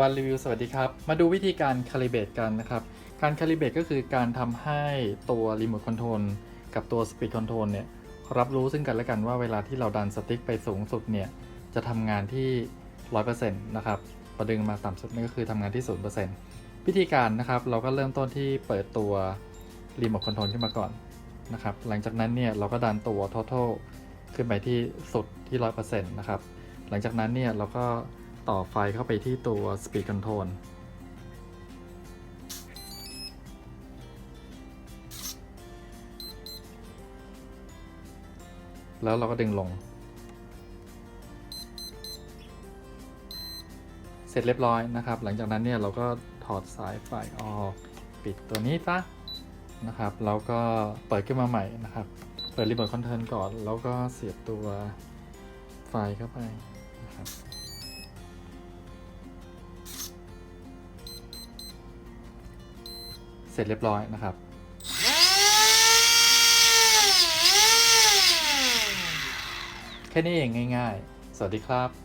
วัสดีรีวิวสวัสดีครับ มาดูวิธีการคาลิเบตกันนะครับ การคาลิเบตก็คือการทำให้ตัวรีโมทคอนโทรลกับตัวสปีดคอนโทรลเนี่ยรับรู้ซึ่งกันและกันว่าเวลาที่เราดันสติ๊กไปสูงสุดเนี่ยจะทำงานที่ 100%นะครับพอดึงมาต่ำสุดนี่ก็คือทำงานที่ 0%วิธีการนะครับเราก็เริ่มต้นที่เปิดตัวรีโมทคอนโทรลขึ้นมาก่อนนะครับหลังจากนั้นเนี่ยเราก็ดันตัว total ขึ้นไปที่สุดที่ 100%นะครับหลังจากนั้นเนี่ยเราก็ ต่อไฟเข้าไปที่ตัว Speed Control แล้วเราก็ดึงลง เสร็จเรียบร้อยนะครับ หลังจากนั้นเนี่ยเราก็ถอดสายไฟออก ปิดตัวนี้ซะนะครับ แล้วก็เปิดขึ้นมาใหม่นะครับ เปิดรีโมทคอนโทรลก่อน แล้วก็เสียบตัวไฟเข้าไปนะครับ เสร็จเรียบร้อยนะครับ แค่นี้เองง่ายๆ สวัสดีครับ